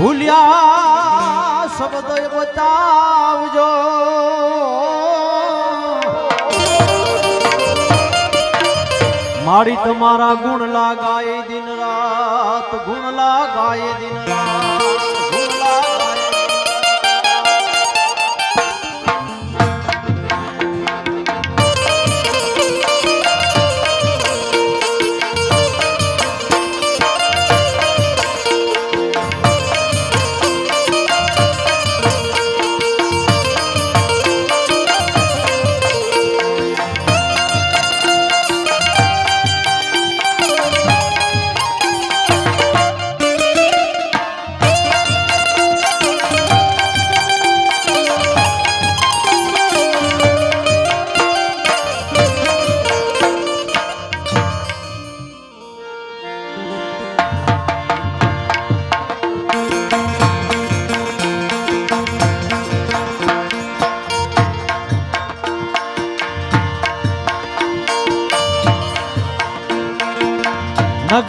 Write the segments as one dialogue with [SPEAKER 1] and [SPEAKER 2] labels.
[SPEAKER 1] ભૂલ્યા શબ્દ બતાવજો મારી તમારા ગુણ લાગાય દિન રાત ગુણ લાગાય દિન રાત.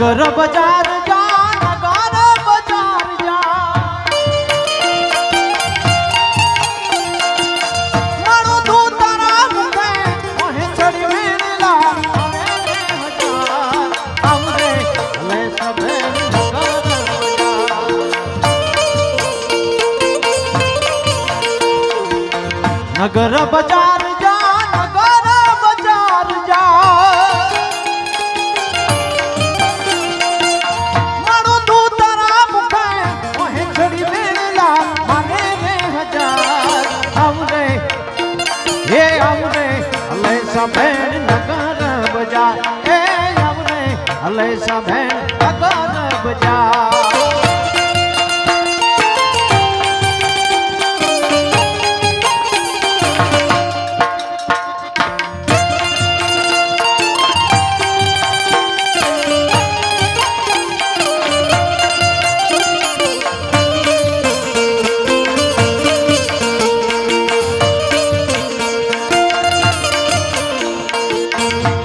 [SPEAKER 1] નગર બજાર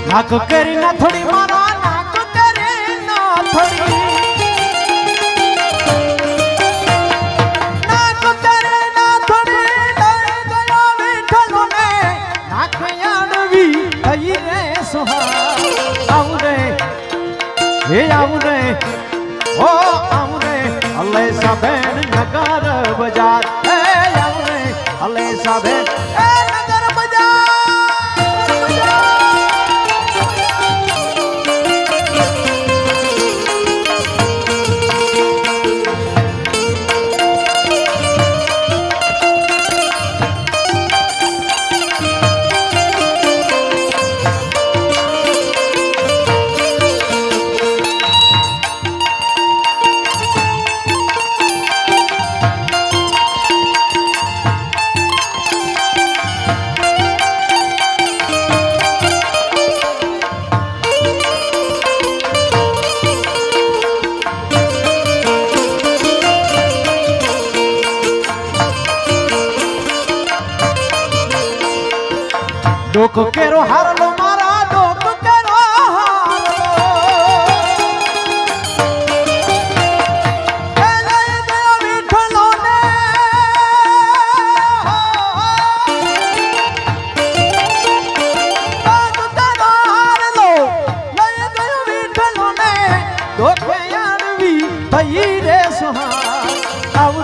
[SPEAKER 1] નાક કરી ના થોડી રે સુહા આવું રે હે આવું રે ઓ આવું રે અલે સાબેન નગર બજાર, હે આવું રે અલે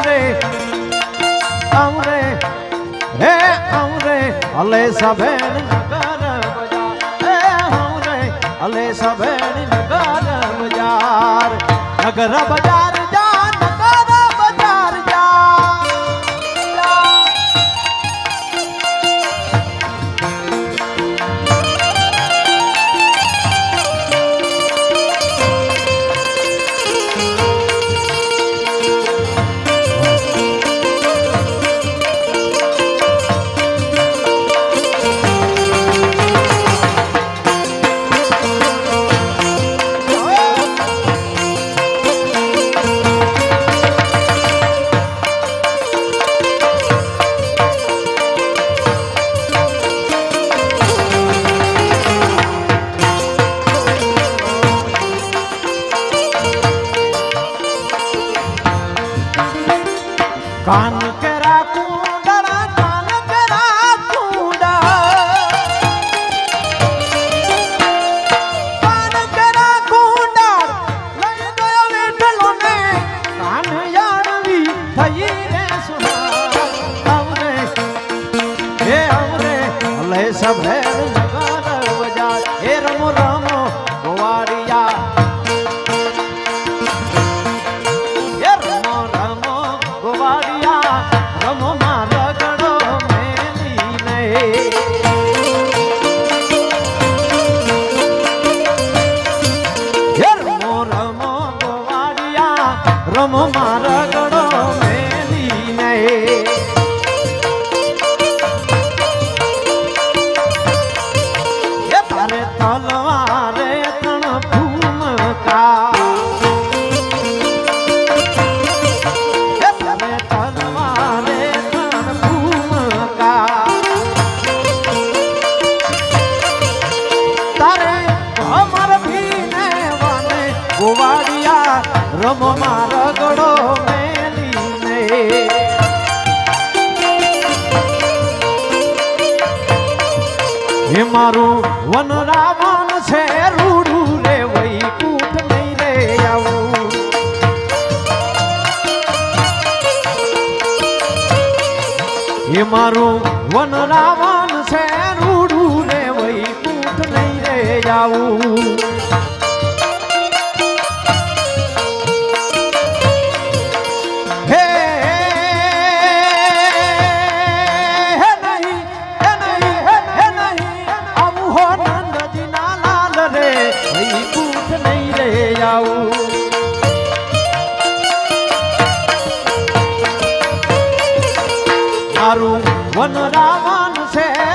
[SPEAKER 1] આવરે આવરે, હે આવરે અલે સભેણ નગર બજાર, હે આવરે અલે સભેણ નગર બજાર નગર બજાર. કાન કેરા કુંડળા, કાન કેરા કુંડળ. કાન કેરા કુંડળ, લઈ ગયો વેઠલો ને કાન યારવી થઈ રે રમ મારા વન રાવણ છે રૂડું રે વૈકુંઠ નહીં રે આવું. એ મારું વન રાવણ છે રૂડું રે વૈકુંઠ નહીં રે આવું. મારું વનરાવન છે.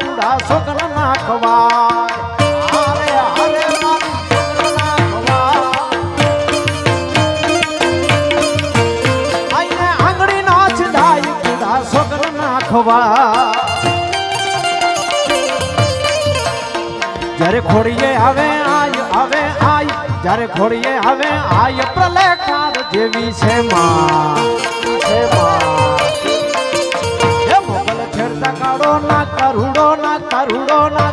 [SPEAKER 1] કુડા છોકરા નાખવા. જ્યારે ખોડીએ હવે આય હવે આય, જ્યારે ખોડીએ હવે આય, પ્રલેખાર જેવી છે માં. છે માં મોગલ છેડતા કાળો નાખ tarurona, tarurona,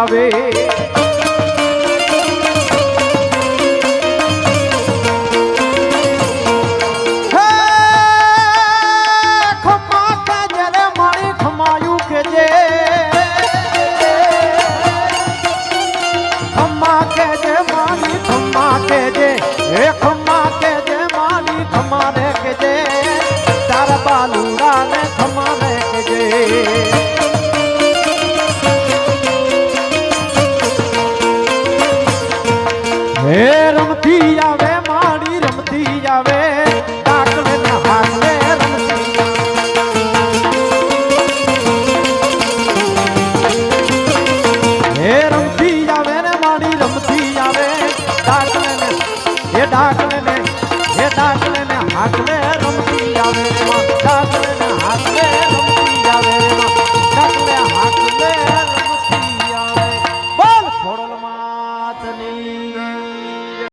[SPEAKER 1] આવે. ખમા કે જે મારી ખમારે કે જે તારા બાલુ